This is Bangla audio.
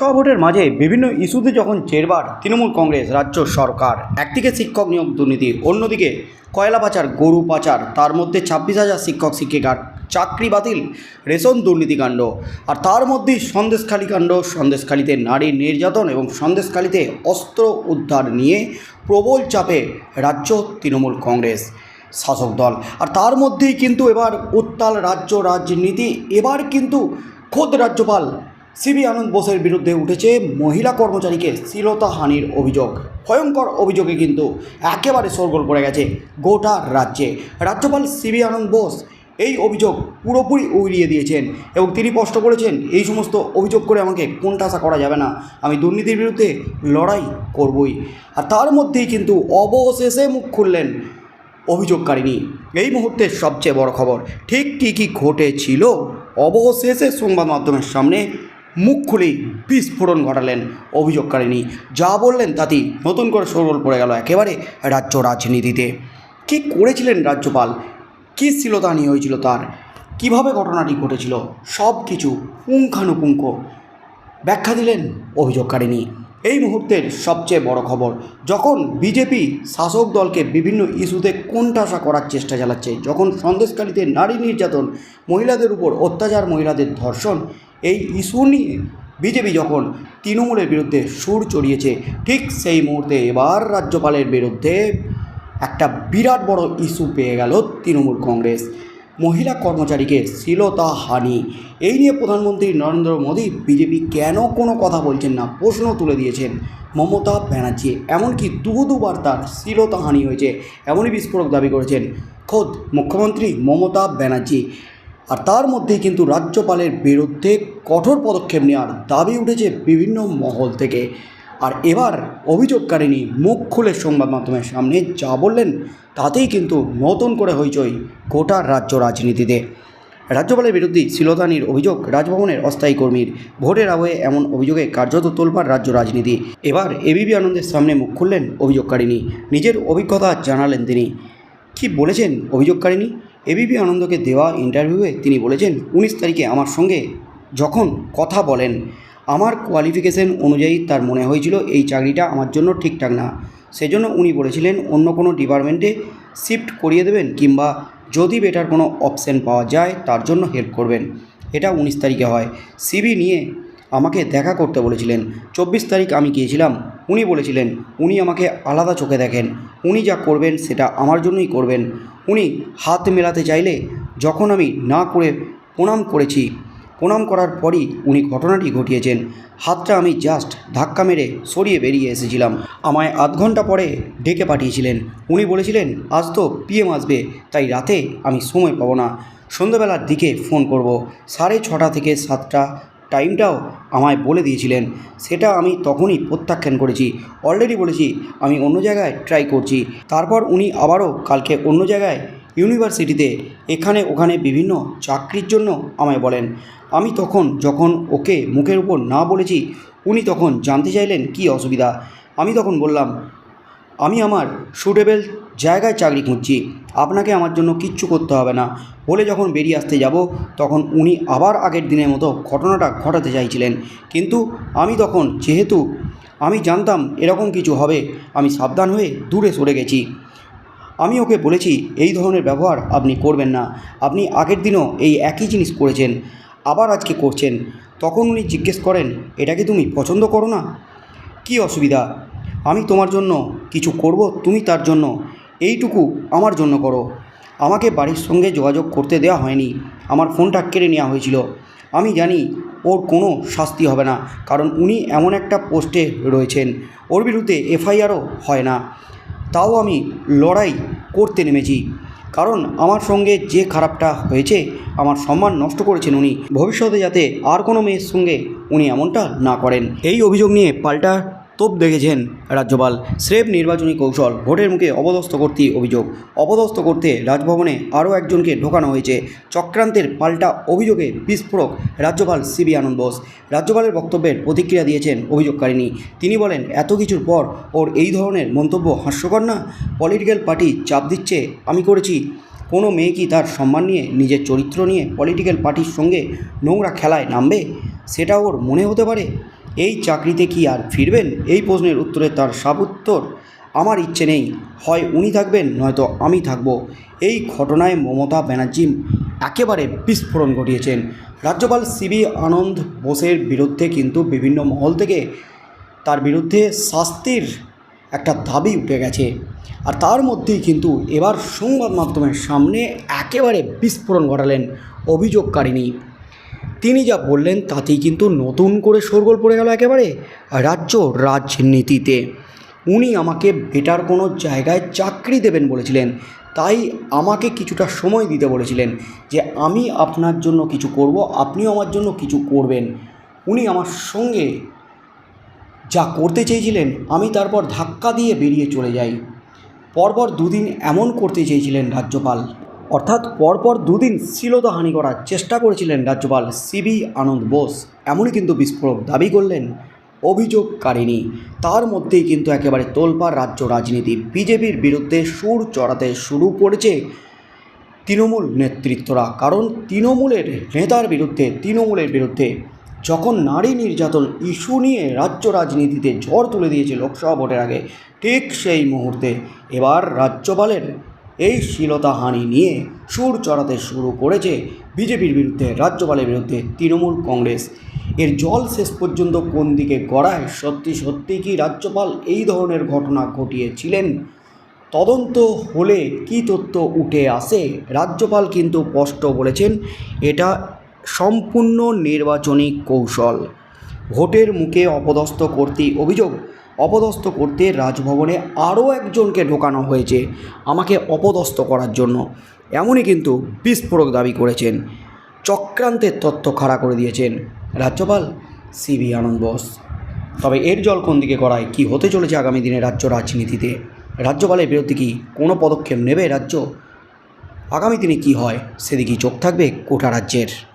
লোকসভা ভোটের মাঝে বিভিন্ন ইস্যুতে যখন চেরবার তৃণমূল কংগ্রেস রাজ্য সরকার, একদিকে শিক্ষক নিয়োগ দুর্নীতি অন্যদিকে কয়লা পাচার, গরু পাচার, তার মধ্যে ছাব্বিশ হাজার শিক্ষক, শিক্ষিকার চাকরি বাতিল, রেশন দুর্নীতিকাণ্ড আর তার মধ্যেই সন্দেশখালী কাণ্ড, সন্দেশখালীতে নারী নির্যাতন এবং সন্দেশখালীতে অস্ত্র উদ্ধার নিয়ে প্রবল চাপে রাজ্য তৃণমূল কংগ্রেস শাসক দল। আর তার মধ্যেই কিন্তু এবার উত্তাল রাজ্য রাজনীতি, এবার কিন্তু খোদ রাজ্যপাল সিবি আনন্দ বোসের বিরুদ্ধে উঠেছে মহিলা কর্মচারীকে শ্লীলতাহানির অভিযোগ। ভয়ঙ্কর অভিযোগে কিন্তু একেবারে সরগোল পড়ে গেছে গোটা রাজ্যে। রাজ্যপাল সিবি আনন্দ বোস এই অভিযোগ পুরোপুরি উড়িয়ে দিয়েছেন এবং তিনি স্পষ্ট করেছেন, এই সমস্ত অভিযোগ করে আমাকে কোণঠাসা করা যাবে না। আমি দুর্নীতির বিরুদ্ধে লড়াই করবই। আর তার মধ্যেই কিন্তু অবশেষে মুখ খুললেন অভিযোগকারিনী এই মুহূর্তের সবচেয়ে বড় খবর, ঠিক কী কী ঘটেছিল? অবশেষে সংবাদ মাধ্যমের সামনে মুখ খুলেই বিস্ফোরণ ঘটালেন অভিযোগকারিনী যা বললেন তাতেই নতুন করে সরল পড়ে গেল একেবারে রাজ্য রাজনীতিতে। কী করেছিলেন রাজ্যপাল? কী শ্লীলতাহানি হয়েছিল তার? কীভাবে ঘটনাটি ঘটেছিল? সব কিছু পুঙ্খানুপুঙ্খ ব্যাখ্যা দিলেন অভিযোগকারিনী এই মুহূর্তের সবচেয়ে বড় খবর, যখন বিজেপি শাসক দলকে বিভিন্ন ইস্যুতে কোণঠাসা করার চেষ্টা চালাচ্ছে, যখন সন্দেশকারীতে নারী নির্যাতন, মহিলাদের উপর অত্যাচার, মহিলাদের ধর্ষণ এই ইস্যু নিয়ে বিজেপি যখন তৃণমূলের বিরুদ্ধে সুর চড়িয়েছে, ঠিক সেই মুহূর্তে এবার রাজ্যপালের বিরুদ্ধে একটা বিরাট বড় ইস্যু পেয়ে গেল তৃণমূল কংগ্রেস। মহিলা কর্মচারীকে শ্লীলতাহানি, এই নিয়ে প্রধানমন্ত্রী নরেন্দ্র মোদী বিজেপি কেন কোনো কথা বলছেন না, প্রশ্ন তুলে দিয়েছেন মমতা ব্যানার্জি। এমনকি দু দুবার তার শ্লীলতাহানি হয়েছে, এমনই বিস্ফোরক দাবি করেছেন খোদ মুখ্যমন্ত্রী মমতা ব্যানার্জি। আর তার মধ্যেই কিন্তু রাজ্যপালের বিরুদ্ধে কঠোর পদক্ষেপ নেওয়ার দাবি উঠেছে বিভিন্ন মহল থেকে। আর এবার অভিযোগকারিনী মুখ খুলে সংবাদ মাধ্যমের সামনে যা বললেন, তাতেই কিন্তু নতুন করে হইচই গোটা রাজ্য রাজনীতিতে। রাজ্যপালের বিরুদ্ধে শিলতানির অভিযোগ, রাজভবনের অস্থায়ী কর্মীর ভোটের আবহে এমন অভিযোগে কার্যত তোলপাড় রাজ্য রাজনীতি। এবার এবিপি আনন্দের সামনে মুখ খুললেন অভিযোগকারিনী নিজের অভিজ্ঞতা জানালেন তিনি। কি বলেছেন অভিযোগকারিনী এবিপি আনন্দকে দেওয়া ইন্টারভিউয়ে তিনি বলেছেন, উনিশ তারিখে আমার সঙ্গে যখন কথা বলেন, আমার কোয়ালিফিকেশন অনুযায়ী তার মনে হয়েছিল এই চাকরিটা আমার জন্য ঠিকঠাক না। সেজন্য উনি বলেছিলেন, অন্য কোনো ডিপার্টমেন্টে শিফট করিয়ে দেবেন কিংবা যদি বেটার কোনো অপশান পাওয়া যায়, তার জন্য হেল্প করবেন। এটা উনিশ তারিখে হয়। সিবি নিয়ে আমাকে দেখা করতে বলেছিলেন। চব্বিশ তারিখ আমি গিয়েছিলাম। উনি বলেছিলেন, উনি আমাকে আলাদা চোখে দেখেন। উনি যা করবেন, সেটা আমার জন্যই করবেন। উনি হাত মেলাতে চাইলে যখন আমি না করে প্রণাম করেছি প্রণাম করার পরই উনি ঘটনাটি ঘটিয়েছেন। হাতটা আমি জাস্ট ধাক্কা মেরে সরিয়ে বেরিয়ে এসেছিলাম। আমায় আধ ঘণ্টা পরে ডেকে পাঠিয়েছিলেন। উনি বলেছিলেন, আজ তো পিএম আসবে, তাই রাতে আমি সময় পাবো না। সন্ধ্যাবেলার দিকে ফোন করব। সাড়ে ছটা থেকে সাতটা টাইমটাও আমায় বলে দিয়েছিলেন। সেটা আমি তখনই প্রত্যাখ্যান করেছি। অলরেডি বলেছি, আমি অন্য জায়গায় ট্রাই করছি। তারপর উনি আবারও কালকে অন্য জায়গায় ইউনিভার্সিটিতে, এখানে ওখানে বিভিন্ন চাকরির জন্য আমায় বলেন। আমি তখন যখন ওকে মুখের উপর না বলেছি, উনি তখন জানতে চাইলেন কি অসুবিধা। আমি তখন বললাম, আমি আমার সুটেবল জায়গায় চাকরি খুঁজছি। আপনাকে আমার জন্য কিচ্ছু করতে হবে না। বলে যখন বেরিয়ে আসতে যাব, তখন উনি আবার আগের দিনের মতো ঘটনাটা ঘটাতে চাইছিলেন। কিন্তু আমি তখন, যেহেতু আমি জানতাম এরকম কিছু হবে, আমি সাবধান হয়ে দূরে সরে গেছি। আমি ওকে বলেছি, এই ধরনের ব্যবহার আপনি করবেন না। আপনি আগের দিনও এই একই জিনিস করেছেন, আবার আজকে করছেন। তখন উনি জিজ্ঞেস করেন, এটা কি তুমি পছন্দ করো না? কি অসুবিধা? আমি তোমার জন্য কিছু করব, তুমি তার জন্য। এইটুকু আমার জন্য করো। আমাকে বাড়ির সঙ্গে যোগাযোগ করতে দেওয়া হয়নি। আমার ফোনটা কেড়ে নেওয়া হয়েছিল। আমি জানি ওর কোনো শাস্তি হবে না, কারণ উনি এমন একটা পোস্টে রয়েছেন। ওর বিরুদ্ধে এফআইআরও হয় না। তাও আমি লড়াই করতে নেমেছি। কারণ আমার সঙ্গে যে খারাপটা হয়েছে, আমার সম্মান নষ্ট করেছেন উনি। ভবিষ্যতে যাতে আর কোনো মেয়ের সঙ্গে উনি এমনটা না করেন। এই অভিযোগ নিয়ে পাল্টা তোপ দেখেছেন রাজ্যপাল। স্রেফ নির্বাচনী কৌশল ভোটের মুখে অপদস্থ করতে অভিযোগ। অপদস্থ করতে রাজভবনে আরও একজনকে ঢোকানো হয়েছে। চক্রান্তের পাল্টা অভিযোগে বিস্ফোরক রাজ্যপাল সিবি আনন্দ বোস। রাজ্যপালের বক্তব্যের প্রতিক্রিয়া দিয়েছেন অভিযোগকারিনী তিনি বলেন, এত কিছুর পর ওর এই ধরনের মন্তব্য হাস্যকর না? পলিটিক্যাল পার্টি চাপ দিচ্ছে, আমি করেছি। কোনো মেয়ে কি তার সম্মান নিয়ে, নিজের চরিত্র নিয়ে পলিটিক্যাল পার্টির সঙ্গে নোংরা খেলায় নামবে? সেটা ওর মনে হতে পারে? এই চাকরিতে কি আর ফিরবেন? এই প্রশ্নের উত্তরে তার সাবুত্তর আমার ইচ্ছে নেই। হয় উনি থাকবেন, নয়তো আমি থাকব। এই ঘটনায় মমতা ব্যানার্জি একেবারে বিস্ফোরণ ঘটিয়েছেন। রাজ্যপাল সিবি আনন্দ বোসের বিরুদ্ধে কিন্তু বিভিন্ন মহল থেকে তার বিরুদ্ধে শাস্তির একটা দাবি উঠে গেছে। আর তার মধ্যেই কিন্তু এবার সংবাদ মাধ্যমের সামনে একেবারে বিস্ফোরণ ঘটালেন অভিযোগকারিণী। তিনি যা বললেন তাতেই কিন্তু নতুন করে শোরগোল পড়ে গেল একেবারে রাজ্য রাজনীতিতে। উনি আমাকে বেটার কোনো জায়গায় চাকরি দেবেন বলেছিলেন, তাই আমাকে কিছুটা সময় দিতে বলেছিলেন যে আমি আপনার জন্য কিছু করব, আপনিও আমার জন্য কিছু করবেন। উনি আমার সঙ্গে যা করতে চেয়েছিলেন, আমি তারপর ধাক্কা দিয়ে বেরিয়ে চলে যাই। পরপর দুদিন এমন করতে চেয়েছিলেন রাজ্যপাল। অর্থাৎ পরপর দুদিন শ্লীলতাহানি করার চেষ্টা করেছিলেন রাজ্যপাল সিবি আনন্দ বোস। এমনই কিন্তু বিস্ফোরক দাবি করলেন অভিযোগকারিণী। তার মধ্যেই কিন্তু একেবারে তোলপাড় রাজ্য রাজনীতি। বিজেপির বিরুদ্ধে সুর চড়াতে শুরু করেছে তৃণমূল নেতৃত্বরা। কারণ তৃণমূলের নেতার বিরুদ্ধে, তৃণমূলের বিরুদ্ধে যখন নারী নির্যাতন ইস্যু নিয়ে রাজ্য রাজনীতিতে ঝড় তুলে দিয়েছে লোকসভা ভোটের আগে, ঠিক সেই মুহূর্তে এবার রাজ্যপালের এই শ্লীলতাহানি নিয়ে সুর চড়াতে শুরু করেছে বিজেপির বিরুদ্ধে, রাজ্যপালের বিরুদ্ধে তৃণমূল কংগ্রেস। এর জল শেষ পর্যন্ত কোন দিকে গড়ায়, সত্যি সত্যি কি রাজ্যপাল এই ধরনের ঘটনা ঘটিয়েছিলেন? তদন্ত হলে কি তথ্য উঠে আসে? রাজ্যপাল কিন্তু স্পষ্ট বলেছেন, এটা সম্পূর্ণ নির্বাচনী কৌশল। ভোটের মুখে অপদস্থ করতে অভিযোগ অপদস্থ করতে রাজভবনে আরও একজনকে ঢোকানো হয়েছে আমাকে অপদস্থ করার জন্য। এমনই কিন্তু বিস্ফোরক দাবি করেছেন। চক্রান্তের তথ্য খাড়া করে দিয়েছেন রাজ্যপাল সিবি আনন্দ বোস। তবে এর জল কোন দিকে করায় কী হতে চলেছে আগামী দিনে রাজ্য রাজনীতিতে? রাজ্যপালের বিরুদ্ধে কি কোনো পদক্ষেপ নেবে রাজ্য? আগামী দিনে কি হয়, সেদিকেই চোখ থাকবে কোটা রাজ্যের।